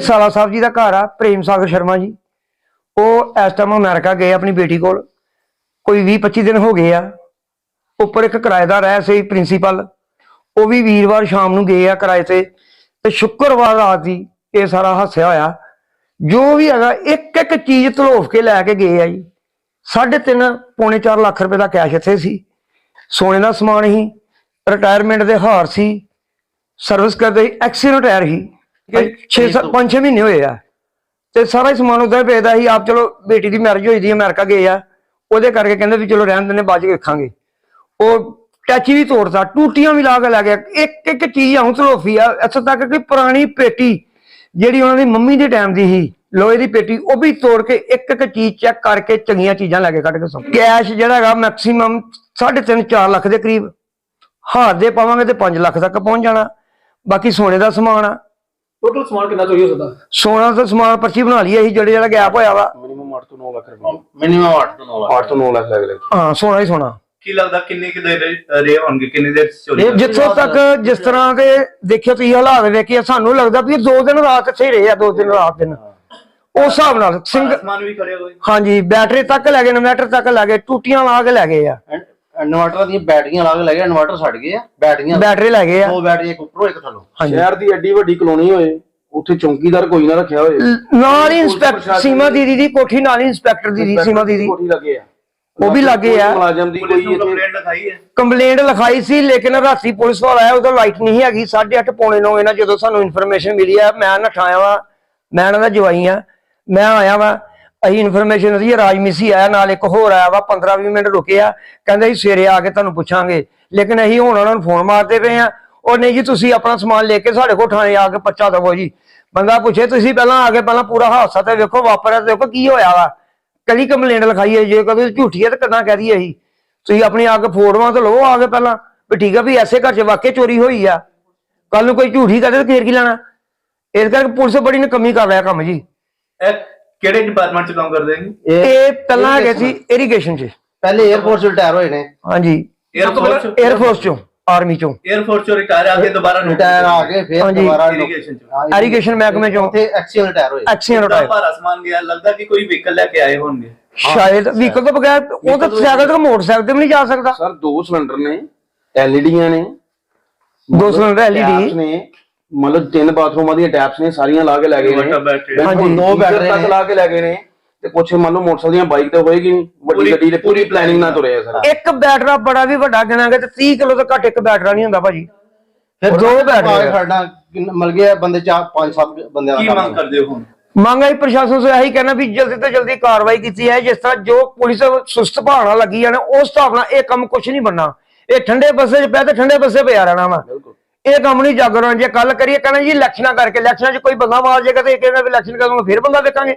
ਸਾਲਾ ਸਾਹਿਬ ਜੀ ਦਾ ਘਰ ਆ, ਪ੍ਰੇਮ ਸਾਗਰ ਸ਼ਰਮਾ ਜੀ। ਉਹ ਇਸ ਟਾਈਮ ਅਮਰੀਕਾ ਗਏ ਆਪਣੀ ਬੇਟੀ ਕੋਲ। ਕੋਈ 20 25 ਦਿਨ ਹੋ ਗਏ ਆ। ਉੱਪਰ ਇੱਕ ਕਿਰਾਏਦਾਰ ਰਹਿ ਸੀ ਪ੍ਰਿੰਸੀਪਲ ਉਹ ਵੀ ਵੀਰਵਾਰ ਸ਼ਾਮ ਨੂੰ ਗਏ ਆ ਕਿਰਾਏ ਤੇ। ਤੇ ਸ਼ੁੱਕਰਵਾਰ ਰਾਤ ਦੀ ਇਹ ਸਾਰਾ ਹਾਸਿਆ ਹੋਇਆ। ਜੋ ਵੀ ਹੈਗਾ, ਇੱਕ ਇੱਕ ਚੀਜ਼ ਧਲੋਫ ਕੇ ਲੈ ਕੇ ਗਏ ਆ ਜੀ। ਸਾਢੇ ਤਿੰਨ, ਪੌਣੇ 4 ਲੱਖ ਰੁਪਏ ਦਾ ਕੈਸ਼ ਇੱਥੇ ਸੀ। ਸੋਨੇ ਦਾ ਸਮਾਨ ਸੀ। ਰਿਟਾਇਰਮੈਂਟ ਦੇ ਹਾਰ ਸੀ। ਸਰਵਿਸ ਕਰਦੇ ਐਕਸੀਡੈਂਟ ਰਿਟਾਇਰ ਸੀ 6 5 6 ਮਹੀਨੇ ਹੋਏ ਆ। ਤੇ ਸਾਰਾ ਹੀ ਸਮਾਨ ਉਹਦਾ ਪੇਦਾ ਸੀ ਆਪ ਚਲੋ ਬੇਟੀ ਦੀ ਮੈਰਿਜ ਹੋਈ ਦੀ ਅਮਰੀਕਾ ਗਏ ਆ। ਉਹਦੇ ਕਰਕੇ ਕਹਿੰਦੇ ਵੀ ਚਲੋ ਰਹਿਣ ਦਿੰਦੇ ਬਾਅਦ ਚ ਵੇਖਾਂਗੇ। ਉਹ ਟੈਚੀ ਵੀ ਤੋੜਦਾ ਟੂਟੀਆਂ ਵੀ ਲਾ ਕੇ ਲੈ ਗਿਆ। ਇੱਕ ਇੱਕ ਚੀਜ਼ ਆਉਂ ਤਲੋਫੀ ਆ ਇੱਥੋਂ ਤੱਕ ਕਿ ਪੁਰਾਣੀ ਪੇਟੀ ਜਿਹੜੀ ਉਹਨਾਂ ਦੀ ਮੰਮੀ ਦੇ ਟਾਈਮ ਦੀ ਸੀ ਲੋਹੇ ਦੀ ਪੇਟੀ ਉਹ ਵੀ ਤੋੜ ਕੇ ਇੱਕ ਇੱਕ ਚੀਜ਼ ਚੈੱਕ ਕਰਕੇ ਚੰਗੀਆਂ ਚੀਜ਼ਾਂ ਲੈ ਕੇ ਕੱਢ ਕੇ ਸੌਂ। ਕੈਸ਼ ਜਿਹੜਾ ਹੈਗਾ ਮੈਕਸਿਮਮ 3.5 4 ਲੱਖ ਦੇ ਕਰੀਬ। ਹਾਰ ਦੇ ਪਾਵਾਂਗੇ ਤੇ 5 ਲੱਖ ਤੱਕ ਪਹੁੰਚ ਜਾਣਾ। ਬਾਕੀ ਸੋਨੇ ਦਾ ਸਮਾਨ ਆ ਟੋਟਲ ਸਮਾਨ ਕਿੰਨਾ ਚੋਰੀ ਹੋ ਸਕਦਾ? ਸੋਨਾ ਦਾ ਸਮਾਨ ਪਰਚੀ ਬਣਾ ਲਈ ਅਸੀਂ ਜਿਹੜੇ ਜਿਹੜਾ ਗੈਪ ਹੋਇਆ ਵਾ। ਮਿਨੀਮਮ 8 ਤੋਂ 9 ਲੱਖ ਰੁਪਏ। ਮਿਨੀਮਮ 8 ਤੋਂ 9 ਲੱਖ। 8 ਤੋਂ 9 ਲੱਖ ਲੱਗ ਰਿਹਾ। ਹਾਂ ਸੋਨਾ ਹੀ ਸੋਨਾ। ਕੀ ਲੱਗਦਾ ਕਿੰਨੇ ਕਿ ਰਹੇ ਹੋਣਗੇ? ਕਿੰਨੀ ਦੇਰ ਚੋਰੀ ਇਹ ਜਿੱਥੋਂ ਤੱਕ ਜਿਸ ਤਰ੍ਹਾਂ ਦੇ ਦੇਖਿਓ ਤੁਸੀਂ ਹਾਲਾਤ ਵੇਖੇ ਸਾਨੂੰ ਲੱਗਦਾ ਵੀ ਇਹ ਦੋ ਦਿਨ ਰਾਤ ਇੱਥੇ ਹੀ ਰਹੇ ਆ ਦੋ ਦਿਨ ਰਾਤ ਦਿਨ। ਉਸ ਹਿਸਾਬ ਨਾਲ ਸਿੰਘ ਸਮਾਨ ਵੀ ਖੜੇ ਹੋਏ ਹਾਂਜੀ ਬੈਟਰੀ ਤੱਕ ਲੈ ਗਏ ਇਨਵਰਟਰ ਤੱਕ ਲੈ ਗਏ ਟੂਟੀਆਂ ਲਾ ਕੇ ਲੈ ਗਏ ਆ। ਇਨਵਰਟਰ ਦੀਆਂ ਬੈਟਰੀਆਂ ਲਾ ਕੇ ਲੱਗੇ ਇਨਵਰਟਰ ਛੱਡ ਗਏ ਆ ਬੈਟਰੀਆਂ ਬੈਟਰੀ ਲੈ ਗਏ ਆ। ਦੋ ਬੈਟਰੀ ਇੱਕ ਉੱਪਰੋਂ ਇੱਕ ਥੱਲੋਂ। ਹਾਂਜੀ। ਸ਼ਹਿਰ ਦੀ ਐਡੀ ਵੱਡੀ ਕਲੋਨੀ ਹੋਏ ਉੱਥੇ ਚੌਂਕੀਦਾਰ ਕੋਈ ਨਾ ਰੱਖਿਆ ਹੋਏ। ਲ- ਨਾਲ ਹੀ ਇੰਸਪੈਕਟਰ ਸੀਮਾ ਦੀਦੀ ਦੀ ਕੋਠੀ ਨਾਲ ਹੀ ਇੰਸਪੈਕਟਰ ਦੀ ਸੀਮਾ ਦੀਦੀ। ਕੋਠੀ ਲੱਗੇ ਆ। ਉਹ ਵੀ ਲੱਗੇ ਆ। ਮੁਲਾਜ਼ਮ ਦੀ ਕੋਈ ਕੰਪਲੇਂਟ ਲਿਖਾਈ ਹੈ। ਕੰਪਲੇਂਟ ਲਿਖਾਈ ਸੀ ਲੇਕਿਨ ਰਾਤੀ ਪੁਲਿਸ ਵਾਲਾ ਆਇਆ ਉਦੋਂ ਲਾਈਟ ਨਹੀਂ ਹੈਗੀ 8:30 ਪੌਣੇ 9 ਇਹਨਾਂ ਜਦੋਂ ਸਾਨੂੰ ਇਨਫੋਰਮੇਸ਼ਨ ਮਿਲੀ ਆ ਮੈਂ ਨਠਾਇਆ ਵਾ ਮੈਂ ਇਹਨਾਂ ਦਾ ਜਵਾਈ ਆ ਮੈਂ ਆਇਆ ਵਾ ਅਸੀਂ ਇਨਫੋਰਮੇਸ਼ਨ ਦੀ ਰਾਜਮੀਸੀ ਆਇਆ ਨਾਲ ਇੱਕ ਹੋਰ ਆਇਆ ਵਾ 15-20 ਮਿੰਟ ਰੁਕਿਆ ਕਹਿੰਦਾ ਜੀ ਸਵੇਰੇ ਆ ਕੇ ਤੁਹਾਨੂੰ ਪੁੱਛਾਂਗੇ। ਲੇਕਿਨ ਅਸੀਂ ਹੁਣ ਉਹਨਾਂ ਨੂੰ ਫੋਨ ਮਾਰਦੇ ਪਏ ਆ। ਉਹ ਨਹੀਂ ਜੀ, ਤੁਸੀਂ ਆਪਣਾ ਸਮਾਨ ਲੈ ਕੇ ਸਾਡੇ ਕੋਲ ਥਾਣੇ ਆ ਕੇ ਪਰਚਾ ਦਵੋ ਜੀ। ਬੰਦਾ ਪੁੱਛੇ, ਤੁਸੀਂ ਪਹਿਲਾਂ ਆ ਕੇ ਪਹਿਲਾਂ ਪੂਰਾ ਹਾਦਸਾ ਤੇ ਵੇਖੋ ਵਾਪਰਿਆ ਤੇ ਦੇਖੋ ਕੀ ਹੋਇਆ ਵਾ? ਕਦੀ ਕੰਪਲੇਂਟ ਲਿਖਾਈ ਹੈ, ਜੇ ਕਦੇ ਝੂਠੀ ਹੈ ਤਾਂ ਕਦਾਂ ਕਹਿ ਦਈਏ ਅਸੀਂ? ਤੁਸੀਂ ਆਪਣੀ ਆ ਕੇ ਫੋਟੋਆਂ ਤੇ ਲਓ ਆ ਕੇ ਪਹਿਲਾਂ। ਵੀ ਠੀਕ ਆ ਵੀ ਐਸੇ ਘਰ 'ਚ ਵਾਕਿਆ ਚੋਰੀ ਹੋਈ ਆ। ਕੱਲ ਨੂੰ ਕੋਈ ਝੂਠੀ ਕਹਦੇ ਤਾਂ ਫੇਰ ਕੀ ਲੈਣਾ? ਇਸ ਕਰਕੇ ਪੁਲਿਸ ਬੜੀ ਨਕਮੀ ਕਰ ਰਿਹਾ ਕੰਮ ਜੀ। ਕਿਹੜੇ ਡਿਪਾਰਟਮੈਂਟ 'ਚ ਕੰਮ ਕਰਦੇ ਨੇ ਇਹ ਪਹਿਲਾਂ ਹੈਗੇ ਸੀ ਇਰੀਗੇਸ਼ਨ 'ਚ। ਪਹਿਲੇ 에어ਫੋਰਸ ਰਿਟਾਇਰ ਹੋਏ ਨੇ। ਹਾਂਜੀ। 에어ਫੋਰਸ 에어ਫੋਰਸ 'ਚੋਂ ਆਰਮੀ 'ਚੋਂ। 에어ਫੋਰਸ 'ਚੋਂ ਰਿਟਾਇਰ ਆ ਕੇ ਦੁਬਾਰਾ ਰਿਟਾਇਰ ਆ ਕੇ ਫਿਰ ਦੁਬਾਰਾ ਇਰੀਗੇਸ਼ਨ 'ਚ। ਇਰੀਗੇਸ਼ਨ ਮਹਿਕਮੇ 'ਚੋਂ। ਤੇ ਐਕਸੀਅਲ ਰਿਟਾਇਰ ਹੋਏ। ਐਕਸੀਅਲ ਰਿਟਾਇਰ ਭਾਰਾ ਸਮਾਨ ਗਿਆ ਲੱਗਦਾ ਕਿ ਕੋਈ ਵਹੀਕਲ ਲੈ ਕੇ ਆਏ ਹੋਣਗੇ। ਸ਼ਾਇਦ ਵਹੀਕਲ ਤੋਂ ਬਗੈਰ ਉਹ ਤਾਂ ਸਾਈਕਲ ਤੇ ਮੋਟਰਸਾਈਕਲ ਤੇ ਵੀ ਨਹੀਂ ਜਾ ਸਕਦਾ। ਸਰ ਦੋ ਸਿਲੰਡਰ ਨੇ ਐਲਈਡੀਆਂ ਨੇ। ਦੋ ਸਿਲੰਡਰ ਐਲਈਡੀ ਨੇ। ਮਤਲਬ ਤਿੰਨ ਬਾਥਰੂਮਾਂ ਦੀਆਂ ਟੈਪਸ ਨੇ ਸਾਰੀਆਂ ਲਾ ਕੇ ਲੈ ਗਏ ਨੇ। ਬੈਟਰੀ ਬਿਲਕੁਲ ਹਾਂਜੀ। ਦੋ ਬੈਟਰੀ ਤੱਕ ਲਾ ਕੇ ਲੈ ਗਏ ਨੇ ਤੇ ਕੁਛ ਮੰਨ ਲਓ ਮੋਟਰਸਾਈਕਲ ਦੀਆਂ ਬਾਈਕ ਤੇ ਹੋਏਗੀ ਨੀ, ਵੱਡੀ ਗੱਡੀ ਤੇ ਪੂਰੀ ਪਲੈਨਿੰਗ ਨਾਲ ਤੁਰਿਆ ਸਰ। ਇੱਕ ਬੈਟਰਾ ਬੜਾ ਵੀ ਵੱਡਾ ਗਿਣਾਂਗੇ ਤੇ 30 ਕਿਲੋ ਤੋਂ ਘੱਟ ਇੱਕ ਬੈਟਰਾ ਨਹੀਂ ਹੁੰਦਾ ਭਾਜੀ। ਫਿਰ ਦੋ ਗਏ। ਸਾਡਾ ਮਿਲ ਗਿਆ ਬੰਦੇ ਚਾਰ ਪੰਜ ਸੱਤ ਬੰਦਿਆਂ ਕੀ ਦਾ ਮੰਗ ਕਰਦੇ ਹੋ ਹੁਣ? ਮੰਗ ਆਈ ਪ੍ਰਸ਼ਾਸਨ ਤੋਂ ਇਹੀ ਕਹਿਣਾ ਵੀ ਜਲਦੀ ਤੋਂ ਜਲਦੀ ਕਾਰਵਾਈ ਕੀਤੀ ਹੈ ਜਿਸ ਤਰ੍ਹਾਂ ਜੋ ਪੁਲਿਸ ਸੁਸਤ ਭਾਵਨਾ ਲੱਗੀ ਹੈ ਨਾ ਉਸ ਹਿਸਾਬ ਨਾਲ ਇਹ ਕੰਮ ਕੁਝ ਨਹੀਂ ਬੰਨਾ ਇਹ ਠੰਡੇ ਬੱਸੇ 'ਚ ਪਿਆ ਤੇ ਠੰਡੇ ਬੱਸੇ ਪਿਆ ਰਹਿਣਾ ਵਾ। ਇਹ ਕੰਮ ਨਹੀਂ ਜਾਗਰਣ, ਜੇ ਕੱਲ ਕਰੀਏ, ਕਹਿੰਦਾ ਜੀ ਇਲੈਕਸ਼ਨਾਂ ਕਰਕੇ, ਇਲੈਕਸ਼ਨਾਂ 'ਚ ਕੋਈ ਬੰਦਾ ਮਾਰ ਜਾਏਗਾ ਤੇ ਇਹ ਕਹਿੰਦਾ ਵੀ ਇਲੈਕਸ਼ਨ ਕਰਾਂਗੇ ਫਿਰ ਬੰਦਾ ਵੇਖਾਂਗੇ